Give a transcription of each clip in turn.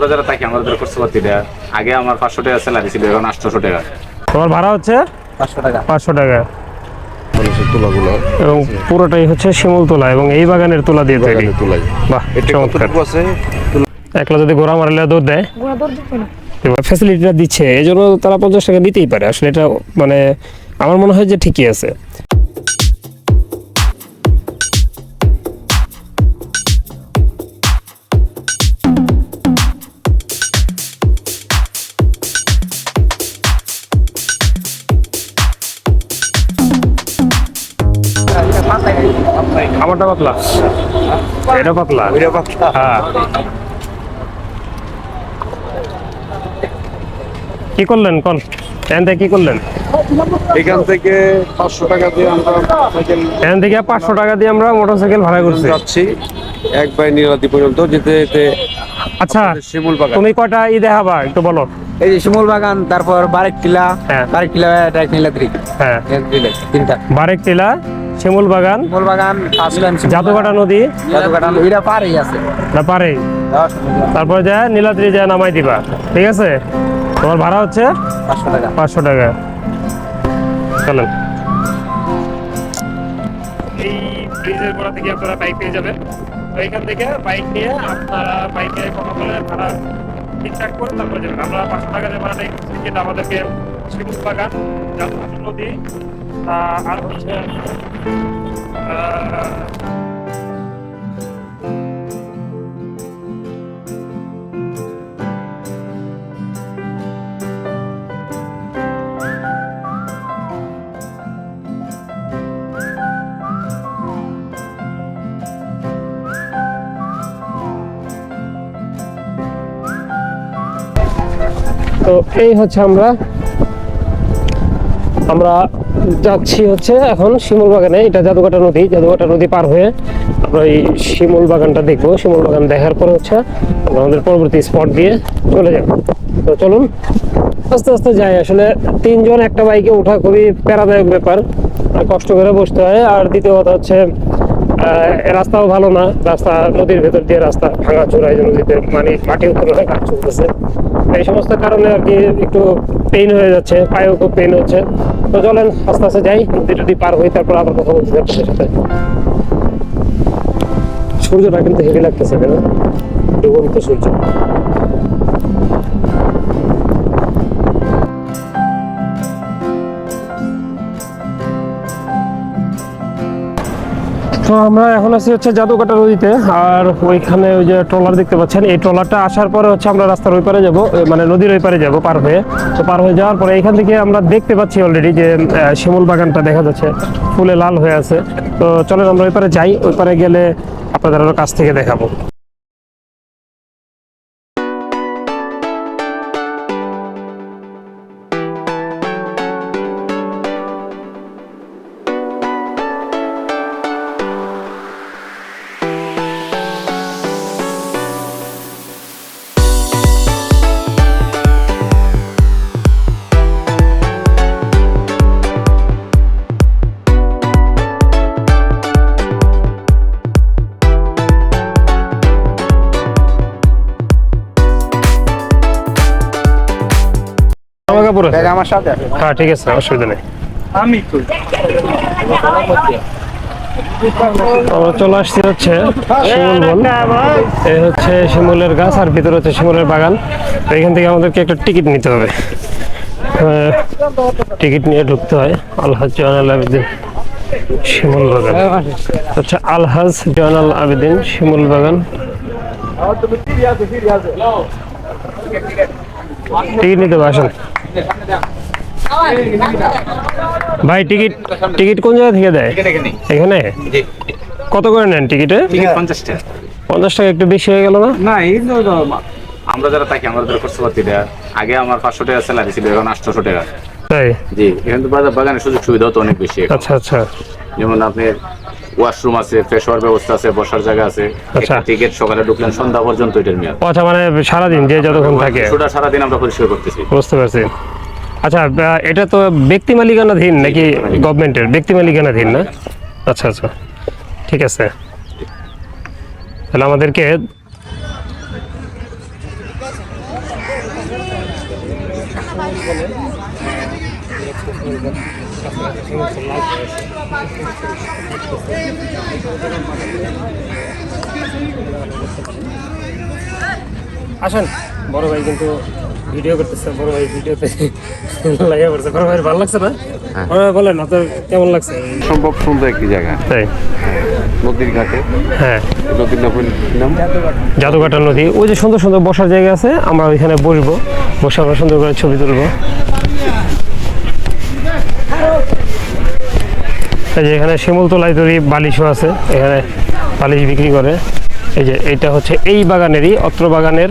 আমরা যারা থাকি আমাদের খরচপাতিটা আগে আমার পাঁচশো টাকা স্যালারি ছিল এখন আটশোশো টাকা। তোমার ভাড়া হচ্ছে? পাঁচশো টাকা। পাঁচশো টাকা। তুলাগুলো। এবং পুরোটাই হচ্ছে শিমুল তোলা এবং এই বাগানের তুলা দিয়ে তৈরি। বাগানে তুলাই। বাহ চমৎকার। একলা যদি গোড়া মারলে দৌড় দেয়? ফ্যাসিলিটিটা দিচ্ছে এই জন্য তারা পঞ্চাশ টাকা দিতেই পারে। আসলে এটা মানে আমার মনে হয় যে ঠিকই আছে। আমারটা পাতলা? এটা পাতলা? হ্যাঁ। কি করলেন? কল। এখান থেকে কি করলেন? এখান থেকে পাঁচশো টাকা দিয়ে আমরা সাইকেল এখান থেকে পাঁচশো টাকা দিয়ে আমরা মোটরসাইকেল ভাড়া করছি। যাচ্ছি এক বাই নীলাদি পর্যন্ত যেতে যেতে আচ্ছা শিমুল বাগান। তুমি কয়টা ই দেখাবা একটু বলো। এই যে শিমুল বাগান তারপর বারেক টিলা হ্যাঁ। বারেক টিলা এটা নীলাদ্রি। হ্যাঁ। তিনটা। বারেক টিলা শিমুল বাগান। শিমুল বাগান জাদুকাটা নদী। জাদুকাটা এটা পারেই আছে। না পারে তারপর যায় নীলাদ্রি যায় নামাই দিবা। ঠিক আছে? তোমার ভাড়া হচ্ছে পাঁচশো টাকা। পাঁচশো টাকা। চলেন। এই ব্রিজের গোড়া থেকে আপনারা বাইক পেয়ে যাবেন। তো এখান থেকে বাইক নিয়ে আপনারা বাইকে কথা বলে ভাড়া ঠিকঠাক করে তারপরে যাবেন। আমরা পাঁচশো টাকা যে ভাড়াটা আমাদেরকে শিমুল বাগান নদী আহ, আর হচ্ছে আহ, তো এই হচ্ছে আমরা। আমরা যাচ্ছি হচ্ছে এখন শিমুল বাগানে, এটা জাদুকাটা নদী জাদুকাটা নদী পার হয়ে আমরা এই শিমুল বাগানটা দেখব। শিমুল বাগান দেখার পরে হচ্ছে আমাদের পরবর্তী স্পট দিয়ে চলে যাব। তো চলুন, আস্তে আস্তে যাই। আসলে তিনজন একটা বাইকে ওঠা খুবই প্যারাদায়ক ব্যাপার। কষ্ট করে বসতে হয়। আর দ্বিতীয় কথা হচ্ছে রাস্তাও ভালো না। রাস্তা নদীর ভেতর দিয়ে রাস্তা ভাঙা চোরাই নদীতে মানে মাটি উত্তোলন হয়ে কাজ চলতেছে। এই সমস্ত কারণে আর কি একটু পেইন হয়ে যাচ্ছে। পায়েও খুব পেইন হচ্ছে। তো চলেন আস্তে আস্তে যাই নদী টদি পার হই, তারপর আবার কথা বলছি আপনাদের সাথে। সূর্যটা কিন্তু হেভি লাগতেছে, কেন? ডুবন্ত সূর্য। তো আমরা এখন আছি হচ্ছে জাদুকাটা নদীতে, আর ওইখানে ওই যে ট্রলার দেখতে পাচ্ছেন। এই ট্রলারটা আসার পরে হচ্ছে আমরা রাস্তার ওই পারে যাব মানে নদীর ওই পারে যাব পার হয়ে। তো পার হয়ে যাওয়ার পরে এখান থেকে আমরা দেখতে পাচ্ছি অলরেডি যে শিমুল বাগানটা দেখা যাচ্ছে, ফুলে লাল হয়ে আছে। তো চলেন আমরা ওই পারে যাই, ওই পারে গেলে আপনাদের আরও কাছ থেকে দেখাবো। ব্যাগ আমার সাথে আছে। হ্যাঁ ঠিক আছে অসুবিধা নেই। আমি আমরা চলে আসছি হচ্ছে শিমুল বন এই হচ্ছে শিমুলের গাছ আর ভিতরে হচ্ছে শিমুলের বাগান। এখান থেকে আমাদেরকে একটা টিকিট নিতে হবে। টিকিট নিয়ে ঢুকতে হয়। আলহাজ জয়নাল আবেদিন শিমুল বাগান। আচ্ছা আলহাজ জয়নাল আবেদিন শিমুল বাগান। টিকিট নিতে হবে আসেন। ভাই টিকিট টিকিট কোন জায়গা থেকে দেয়? এখানে? কত করে নেন টিকিটে? পঞ্চাশ টাকা। পঞ্চাশ টাকা একটু বেশি হয়ে গেল না? না এই তো আমরা যারা থাকি আমাদের খরচপাতিটা আগে আমার পাঁচশো টাকা স্যালারি ছিল এখন আটশোশো টাকা। তাই? জি এখানে তো বাজার বাগানের সুযোগ সুবিধাও তো অনেক বেশি আচ্ছা আচ্ছা। যেমন আপনার ওয়াশরুম আছে ফ্রেশ হওয়ার ব্যবস্থা আছে বসার জায়গা আছে। আচ্ছা। টিকিট সকালে ঢুকলেন সন্ধ্যা পর্যন্ত এটার মেয়াদ। আচ্ছা মানে সারাদিন যে যতক্ষণ থাকে। সেটা সারাদিন আমরা পরিষ্কার করতেছি। বুঝতে পারছি। আচ্ছা এটা তো ব্যক্তি মালিকানাধীন নাকি গভর্নমেন্টের ব্যক্তি মালিকানাধীন না? আচ্ছা আচ্ছা। ঠিক আছে। তাহলে আমাদেরকে আসেন বড় ভাই কিন্তু ভিডিও করতেছে বড় ভাই ভিডিওতে লাগিয়ে পড়ছে। বড় ভাই ভালো লাগছে না? বড় ভাই বলেন আপনার কেমন লাগছে? সম্ভব সুন্দর একটি জায়গা তাই? নদীর ঘাটে। হ্যাঁ। নদীর নাম জাদুঘাটা নদী। ওই যে সুন্দর সুন্দর বসার জায়গা আছে আমরা ওইখানে বসবো। বসে আমরা সুন্দর করে ছবি তুলবো। এই যে এখানে শিমুলতলায় তৈরি বালিশও আছে এখানে বালিশ বিক্রি করে। এই যে এটা হচ্ছে এই বাগানেরই অত্র বাগানের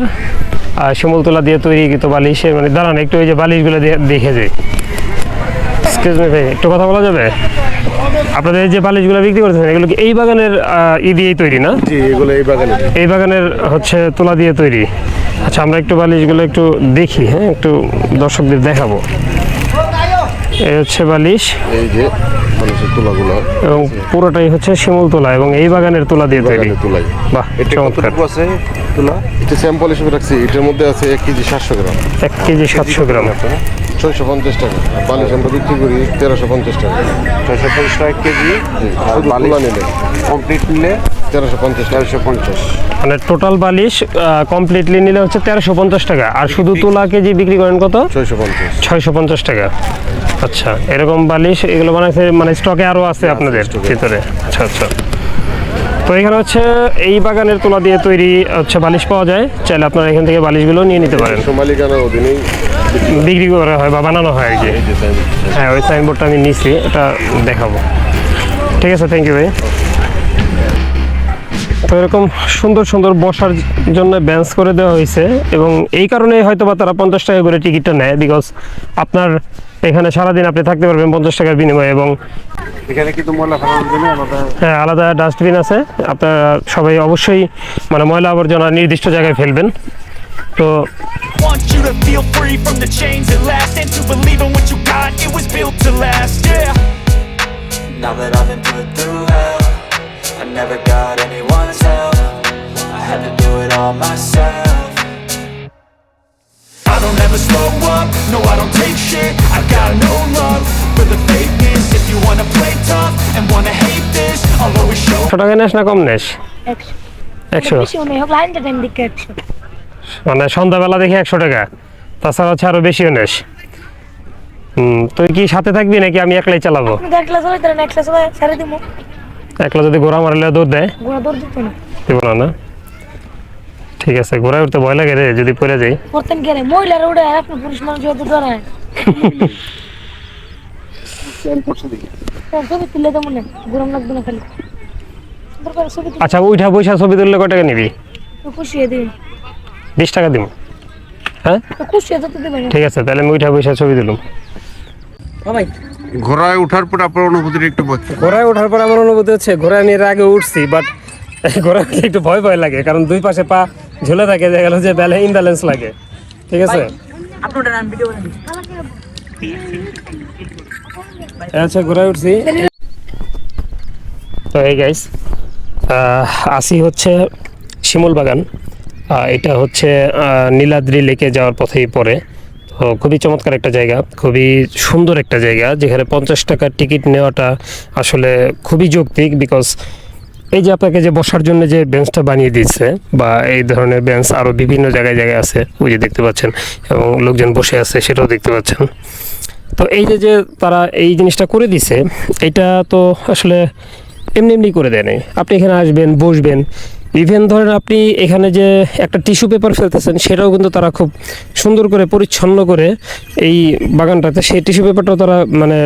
শিমুলতলা দিয়ে তৈরি কিন্তু বালিশ মানে দাঁড়ান একটু এই যে বালিশগুলো দেখে যাই। এক্সকিউজ মি ভাই একটু কথা বলা যাবে? আপনাদের এই যে বালিশগুলো বিক্রি করতেছেন এগুলো কি এই বাগানের ই দিয়েই তৈরি না? জি এগুলো এই বাগানে এই বাগানের হচ্ছে তুলা দিয়ে তৈরি। আচ্ছা আমরা একটু বালিশগুলো একটু দেখি হ্যাঁ একটু দর্শকদের দেখাবো। এই হচ্ছে বালিশ। এই যে মানুষের তুলাগুলো। এবং পুরোটাই হচ্ছে শিমুল তোলা এবং এই বাগানের তুলা দিয়ে তৈরি। বাগানে তুলাই। বাহ এটা কতটুকু আছে তুলা? এটা স্যাম্পল হিসেবে রাখছি। এটার মধ্যে আছে এক কেজি সাতশো গ্রাম। এক কেজি সাতশো গ্রাম। ছয়শো পঞ্চাশ টাকা। আর বালিশ আমরা বিক্রি করি তেরোশো পঞ্চাশ টাকা। ছয়শো পঞ্চাশ টাকা কেজি। শুধু নিলে। কমপ্লিট নিলে তেরোশো পঞ্চাশ চারশো পঞ্চাশ। মানে টোটাল বালিশ কমপ্লিটলি নিলে হচ্ছে তেরোশো পঞ্চাশ টাকা। আর শুধু তুলা কেজি বিক্রি করেন কত? ছয়শো পঞ্চাশ। ছয়শো পঞ্চাশ টাকা। আচ্ছা এরকম বালিশ এগুলো বানাইছে মানে স্টকে আরও আছে আপনাদের ভিতরে? আচ্ছা আচ্ছা। তো এখানে হচ্ছে এই বাগানের তোলা দিয়ে তৈরি হচ্ছে বালিশ পাওয়া যায়। চাইলে আপনারা এখান থেকে বালিশগুলো নিয়ে নিতে পারেন। বিক্রি করা হয় বা বানানো হয় আর কি। হ্যাঁ ওই সাইনবোর্ডটা আমি নিচ্ছি এটা দেখাবো। ঠিক আছে থ্যাংক ইউ ভাই। তো এরকম সুন্দর সুন্দর বসার জন্য বেঞ্চ করে দেওয়া হয়েছে এবং এই কারণে হয়তো বা তারা পঞ্চাশ টাকা করে টিকিটটা নেয় বিকজ আপনার এখানে সারাদিন আপনি থাকতে পারবেন পঞ্চাশ টাকার বিনিময়ে এবং এখানে কিন্তু ময়লা হ্যাঁ আলাদা ডাস্টবিন আছে। আপনারা সবাই অবশ্যই মানে ময়লা আবর্জনা নির্দিষ্ট জায়গায় ফেলবেন। তো want you to feel free from the chains that last And to believe in what you got, it was built to last, yeah. Now that I've been put through hell. I never got anyone's help I had to do it all myself I don't ever slow up, no I don't take shit I got no love for the fakeness If you wanna play tough and wanna hate this I'll always show টাকা নেস না কম নেস একশো বেশি মনে মানে সন্ধ্যাবেলা দেখে একশো টাকা তাছাড়া হচ্ছে আরও বেশিও নেস তুই কি সাথে থাকবি নাকি আমি একলাই চালাবো আপনি এক ক্লাস হলে তারা এক ক্লাস হলে ছেড়ে দিব একলা যদি ঘোড়া মারলে দৌড় দেয়? গোড়া দৌড় দিত না। দিব না না? ঠিক আছে ঘোড়ায় উঠতে ভয় লাগে রে যদি পড়ে যাই। করতেন কে রে? মহিলারা আর আপনি পুরুষ মানুষ যত ডরায় ছবি তুললে তো মনে গরম লাগবে না খালি। সুন্দর করে ছবি তুলে আচ্ছা উঠা পয়সা ছবি তুললে কয় টাকা নিবি? খুশি বিশ টাকা দিব হ্যাঁ? তো ঠিক আছে তাহলে আমি উঠা পয়সা ছবি তুলুম। ঘোড়ায় ওঠার পর আপনার অনুভূতিটা একটু ঘোড়ায় ওঠার পর আমার অনুভূতি হচ্ছে, ঘোড়ায় নিয়ে আগে উঠছি বাট ঘোড়া একটু ভয় ভয় লাগে, কারণ দুই পাশে পা ঝুলে থাকে, দেখা গেল যে ব্যালে ইমব্যালেন্স লাগে। ঠিক আছে? আচ্ছা ঘোড়ায় উঠছি। তো এই গাইস আসি হচ্ছে শিমুল বাগান এটা হচ্ছে নীলাদ্রি লেকে যাওয়ার পথেই পড়ে। খুবই চমৎকার একটা জায়গা, খুবই সুন্দর একটা জায়গা, যেখানে পঞ্চাশ টাকার টিকিট নেওয়াটা আসলে খুবই যৌক্তিক বিকজ এই যে আপনাকে যে বসার জন্য যে বেঞ্চটা বানিয়ে দিচ্ছে বা এই ধরনের বেঞ্চ আরও বিভিন্ন জায়গায় জায়গায় আছে, ওই যে দেখতে পাচ্ছেন এবং লোকজন বসে আছে সেটাও দেখতে পাচ্ছেন। তো এই যে যে তারা এই জিনিসটা করে দিছে, এটা তো আসলে এমনি এমনি করে দেয় আপনি এখানে আসবেন, বসবেন ইভেন ধরেন আপনি এখানে যে একটা টিস্যু পেপার ফেলতেছেন, সেটাও কিন্তু তারা খুব সুন্দর করে পরিচ্ছন্ন করে এই বাগানটাতে, সেই টিস্যু পেপারটাও তারা মানে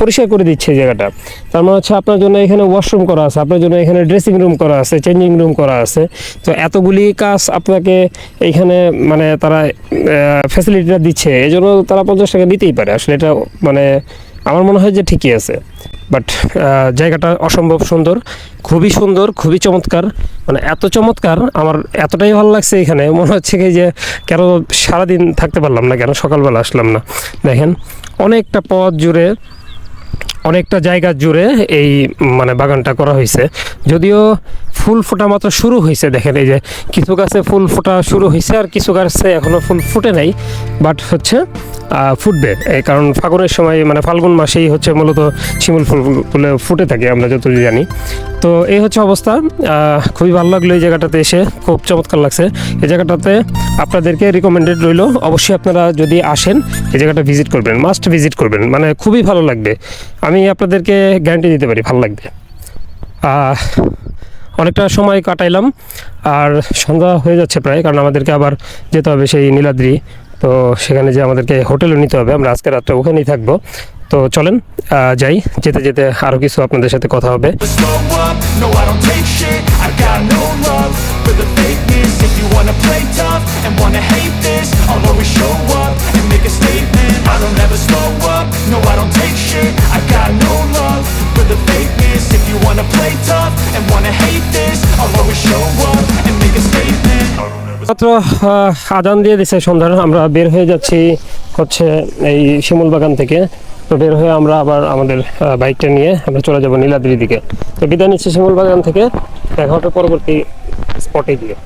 পরিষ্কার করে দিচ্ছে জায়গাটা। তার মানে হচ্ছে আপনার জন্য এখানে ওয়াশরুম করা আছে, আপনার জন্য এখানে ড্রেসিং রুম করা আছে চেঞ্জিং রুম করা আছে। তো এতগুলি কাজ আপনাকে এইখানে মানে তারা ফ্যাসিলিটিটা দিচ্ছে এই জন্য তারা পঞ্চাশ টাকা দিতেই পারে। আসলে এটা মানে আমার মনে হয় যে ঠিকই আছে। বাট জায়গাটা অসম্ভব সুন্দর, খুবই সুন্দর, খুবই চমৎকার। মানে এত চমৎকার, আমার এতটাই ভালো লাগছে এখানে। মনে হচ্ছে কি যে কেন সারাদিন থাকতে পারলাম না, কেন সকালবেলা আসলাম না। দেখেন, অনেকটা পথ জুড়ে, অনেকটা জায়গা জুড়ে এই মানে বাগানটা করা হয়েছে। যদিও ফুল ফোটা মাত্র শুরু হয়েছে, দেখেন এই যে কিছু গাছে ফুল ফোটা শুরু হয়েছে আর কিছু গাছে এখনও ফুল ফুটে নাই। বাট হচ্ছে ফুটবে। এই কারণ ফাগুনের সময় মানে ফাল্গুন মাসেই হচ্ছে মূলত শিমুল ফুলগুলো ফুটে থাকে, আমরা যতটুকু জানি। তো এই হচ্ছে অবস্থা। খুবই ভালো লাগল এই জায়গাটাতে এসে, খুব চমৎকার লাগছে। এই জায়গাটাতে আপনাদেরকে রিকমেন্ডেড রইল। অবশ্যই আপনারা যদি আসেন এই জায়গাটা ভিজিট করবেন মাস্ট ভিজিট করবেন। মানে খুবই ভালো লাগবে। আমি আপনাদেরকে গ্যারান্টি দিতে পারি, ভালো লাগবে। অনেকটা সময় কাটাইলাম, আর সন্ধ্যা হয়ে যাচ্ছে প্রায়, কারণ আমাদেরকে আবার যেতে হবে সেই নীলাদ্রি। তো সেখানে যে আমাদেরকে হোটেলও নিতে হবে, আমরা আজকে রাত্রে ওখানেই থাকব। তো চলেন যাই, যেতে যেতে আরও কিছু আপনাদের সাথে কথা হবে। The মাত্র আদান দিয়ে দিছে সন্ধ্যার। আমরা বের হয়ে যাচ্ছি হচ্ছে এই শিমুল বাগান থেকে। তো বের হয়ে আমরা আবার আমাদের বাইকটা নিয়ে আমরা চলে যাব নীলাদ্রির দিকে। তো বিদায় নিচ্ছি শিমুল বাগান থেকে। দেখা হবে পরবর্তী স্পটে গিয়ে